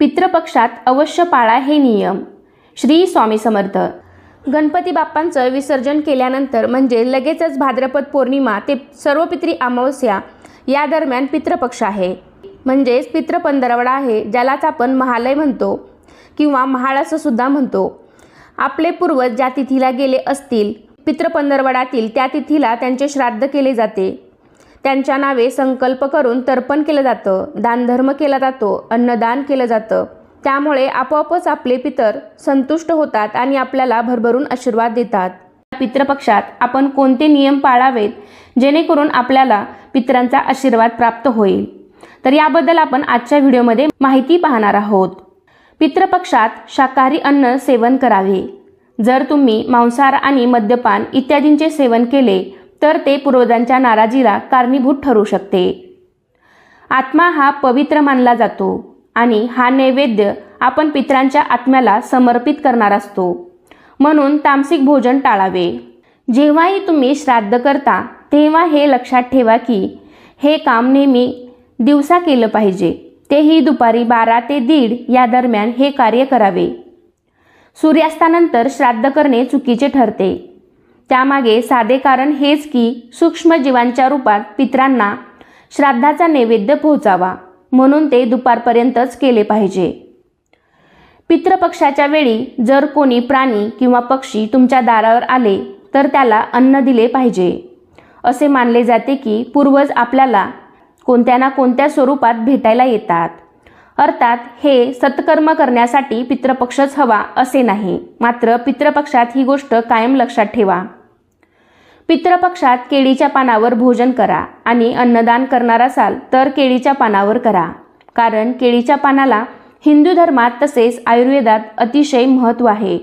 पितृपक्षात अवश्य पाळा हे नियम. श्री स्वामी समर्थ. गणपती बाप्पांचं विसर्जन केल्यानंतर म्हणजे लगेचच भाद्रपद पौर्णिमा ते सर्व पित्री अमावस्या या दरम्यान पितृपक्ष आहे. म्हणजेच पितृ पंधरवडा आहे ज्यालाच आपण महालय म्हणतो किंवा महाळ असं सुद्धा म्हणतो. आपले पूर्वज ज्या तिथीला गेले असतील पितृपंधरवडातील त्या तिथीला त्यांचे श्राद्ध केले जाते. त्यांच्या नावे संकल्प करून तर्पण केलं जातं दानधर्म केला जातो अन्नदान केलं जातं. त्यामुळे आपोआपच आपले पितर संतुष्ट होतात आणि आपल्याला भरभरून आशीर्वाद देतात. पितृपक्षात आपण कोणते नियम पाळावेत जेणेकरून आपल्याला पितरांचा आशीर्वाद प्राप्त होईल? तर याबद्दल आपण आजच्या व्हिडिओमध्ये माहिती पाहणार आहोत. पितृपक्षात शाकाहारी अन्न सेवन करावे. जर तुम्ही मांसाहार आणि मद्यपान इत्यादींचे सेवन केले तर ते पूर्वजांच्या नाराजीला कारणीभूत ठरू शकते. आत्मा हा पवित्र मानला जातो आणि हा नैवेद्य आपण पितरांच्या आत्म्याला समर्पित करणार असतो. म्हणून तामसिक भोजन टाळावे. जेव्हाही तुम्ही श्राद्ध करता तेव्हा हे लक्षात ठेवा की हे काम नेहमी दिवसा केलं पाहिजे. तेही दुपारी बारा ते दीड या दरम्यान हे कार्य करावे. सूर्यास्तानंतर श्राद्ध करणे चुकीचे ठरते. त्यामागे साधे कारण हेच की सूक्ष्मजीवांच्या रूपात पित्रांना श्राद्धाचा नैवेद्य पोहोचावा म्हणून ते दुपारपर्यंतच केले पाहिजे. पितृपक्षाच्या वेळी जर कोणी प्राणी किंवा पक्षी तुमच्या दारावर आले तर त्याला अन्न दिले पाहिजे. असे मानले जाते की पूर्वज आपल्याला कोणत्या ना कोणत्या स्वरूपात भेटायला येतात. अर्थात हे सत्कर्म करण्यासाठी पितृपक्षच हवा असे नाही. मात्र पितृपक्षात ही गोष्ट कायम लक्षात ठेवा. पितृपक्षात केळीच्या पानावर भोजन करा आणि अन्नदान करणार असाल तर केळीच्या पानावर करा. कारण केळीच्या पानाला हिंदू धर्मात तसेच आयुर्वेदात अतिशय महत्त्व आहे.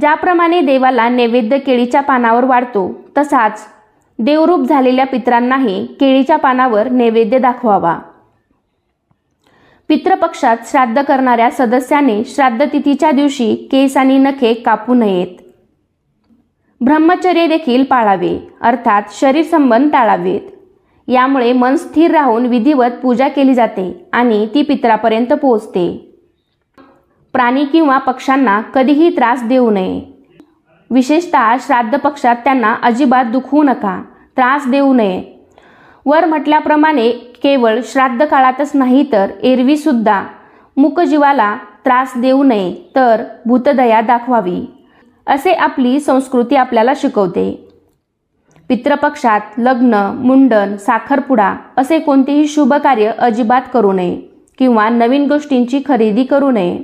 ज्याप्रमाणे देवाला नैवेद्य केळीच्या पानावर वाढतो तसाच देवरूप झालेल्या पितरांनाही केळीच्या पानावर नैवेद्य दाखवावा. पितृपक्षात श्राद्ध करणाऱ्या सदस्याने श्राद्ध तिथीच्या दिवशी केस आणि नखे कापू नयेत. ब्रह्मचर्य देखील पाळावे अर्थात शरीर संबंध टाळावेत. यामुळे मन स्थिर राहून विधिवत पूजा केली जाते आणि ती पितरापर्यंत पोहोचते. प्राणी किंवा पक्ष्यांना कधीही त्रास देऊ नये. विशेषतः श्राद्ध पक्षात त्यांना अजिबात दुखवू नका त्रास देऊ नये. वर म्हटल्याप्रमाणे केवळ श्राद्ध काळातच नाही तर एरवीसुद्धा मुकजीवाला त्रास देऊ नये तर भूतदया दाखवावी असे आपली संस्कृती आपल्याला शिकवते. पितृपक्षात लग्न मुंडन साखरपुडा असे कोणतेही शुभ कार्य अजिबात करू नये किंवा नवीन गोष्टींची खरेदी करू नये.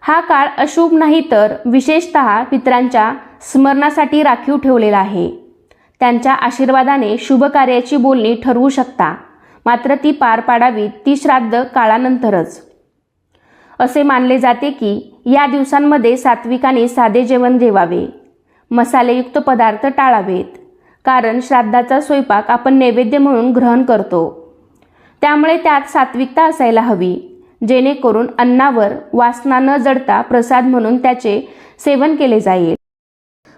हा काळ अशुभ नाही तर विशेषत पित्रांच्या स्मरणासाठी राखीव ठेवलेला आहे. त्यांच्या आशीर्वादाने शुभ कार्याची बोलणी ठरवू शकता. मात्र ती पार पाडावी ती श्राद्ध काळानंतरच. असे मानले जाते की या दिवसांमध्ये सात्विकाने साधे जेवण जेवावे. मसालेयुक्त पदार्थ टाळावेत. कारण श्राद्धाचा स्वयंपाक आपण नैवेद्य म्हणून ग्रहण करतो. त्यामुळे त्यात सात्विकता असायला हवी. जेणेकरून अन्नावर वासना न जडता प्रसाद म्हणून त्याचे सेवन केले जाईल.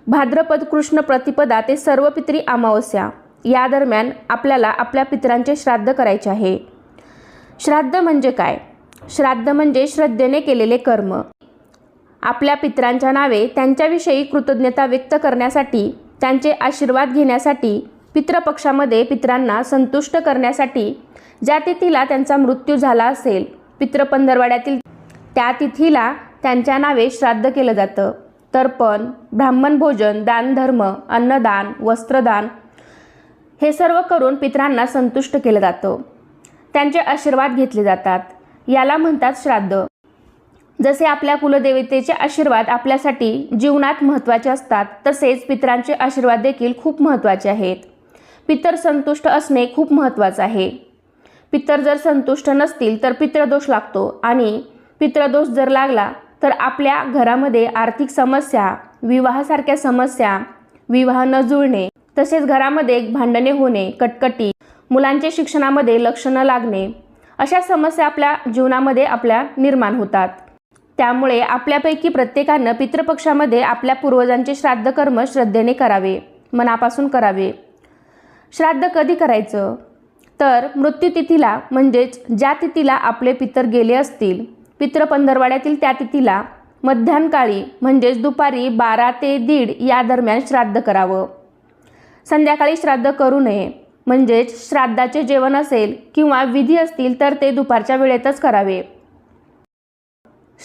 भाद्रपद कृष्ण प्रतिपदा ते सर्व पित्री अमावस्या. या दरम्यान आपल्याला आपल्या पितरांचे श्राद्ध करायचे आहे. श्राद्ध म्हणजे काय? श्राद्ध म्हणजे श्रद्धेने केलेले कर्म. आपल्या पितरांच्या नावे त्यांच्याविषयी कृतज्ञता व्यक्त करण्यासाठी त्यांचे आशीर्वाद घेण्यासाठी पितृपक्षामध्ये पितरांना संतुष्ट करण्यासाठी ज्या तिथीला त्यांचा मृत्यू झाला असेल पितृपंधरवाड्यातील त्या तिथीला त्यांच्या नावे श्राद्ध केलं जातं. तर्पण ब्राह्मण भोजन दानधर्म अन्नदान वस्त्रदान हे सर्व करून पितरांना संतुष्ट केलं जातं. त्यांचे आशीर्वाद घेतले जातात. याला म्हणतात श्राद्ध. जसे आपल्या कुलदेवतेचे आशीर्वाद आपल्यासाठी जीवनात महत्त्वाचे असतात तसेच पितरांचे आशीर्वाद देखील खूप महत्त्वाचे आहेत. पितर संतुष्ट असणे खूप महत्त्वाचं आहे. पितर जर संतुष्ट नसतील तर पितृदोष लागतो आणि पितृदोष जर लागला तर आपल्या घरामध्ये आर्थिक समस्या विवाहासारख्या समस्या विवाह न जुळणे तसेच घरामध्ये भांडणे होणे कटकटी मुलांचे शिक्षणामध्ये लक्ष न लागणे अशा समस्या आपल्या जीवनामध्ये आपल्या निर्माण होतात. त्यामुळे आपल्यापैकी प्रत्येकानं पितृपक्षामध्ये आपल्या पूर्वजांचे श्राद्ध कर्म श्रद्धेने करावे मनापासून करावे. श्राद्ध कधी करायचं? तर मृत्यूतिथीला म्हणजेच ज्या तिथीला आपले पितर गेले असतील पितृ पंधरवाड्यातील त्या तिथीला मध्यान्हकाळी म्हणजेच दुपारी बारा ते दीड या दरम्यान श्राद्ध करावं. संध्याकाळी श्राद्ध करू नये. म्हणजेच श्राद्धाचे जेवण असेल किंवा विधी असतील तर ते दुपारच्या वेळेतच करावे.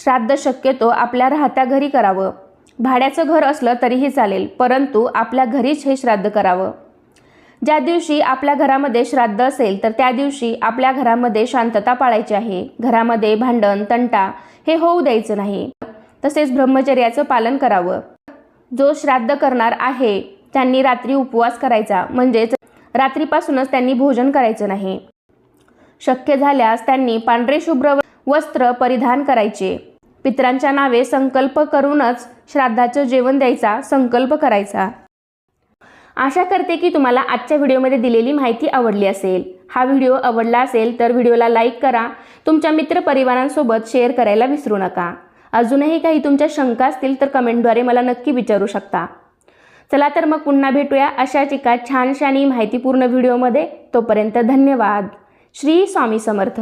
श्राद्ध शक्यतो आपल्या राहत्या घरी करावं. भाड्याचं घर असलं तरीही चालेल परंतु आपल्या घरीच हे श्राद्ध करावं. ज्या दिवशी आपल्या घरामध्ये श्राद्ध असेल तर त्या दिवशी आपल्या घरामध्ये शांतता पाळायची आहे. घरामध्ये भांडण तंटा हे होऊ द्यायचं नाही. तसेच ब्रह्मचर्याचं पालन करावं. जो श्राद्ध करणार आहे त्यांनी रात्री उपवास करायचा. म्हणजेच रात्रीपासूनच त्यांनी भोजन करायचं नाही. शक्य झाल्यास त्यांनी पांढरे शुभ्र वस्त्र परिधान करायचे. पित्रांच्या नावे संकल्प करूनच श्राद्धाचं जेवण द्यायचा संकल्प करायचा. आशा करते की तुम्हाला आजच्या व्हिडिओमध्ये दिलेली माहिती आवडली असेल. हा व्हिडिओ आवडला असेल तर व्हिडिओला लाईक करा. तुमच्या मित्रपरिवारांसोबत शेअर करायला विसरू नका. अजूनही काही तुमच्या शंका असतील तर कमेंटद्वारे मला नक्की विचारू शकता. चला तर मग पुन्हा भेटूया अशाच एका छानशानी माहितीपूर्ण व्हिडिओमध्ये. तोपर्यंत धन्यवाद. श्री स्वामी समर्थ.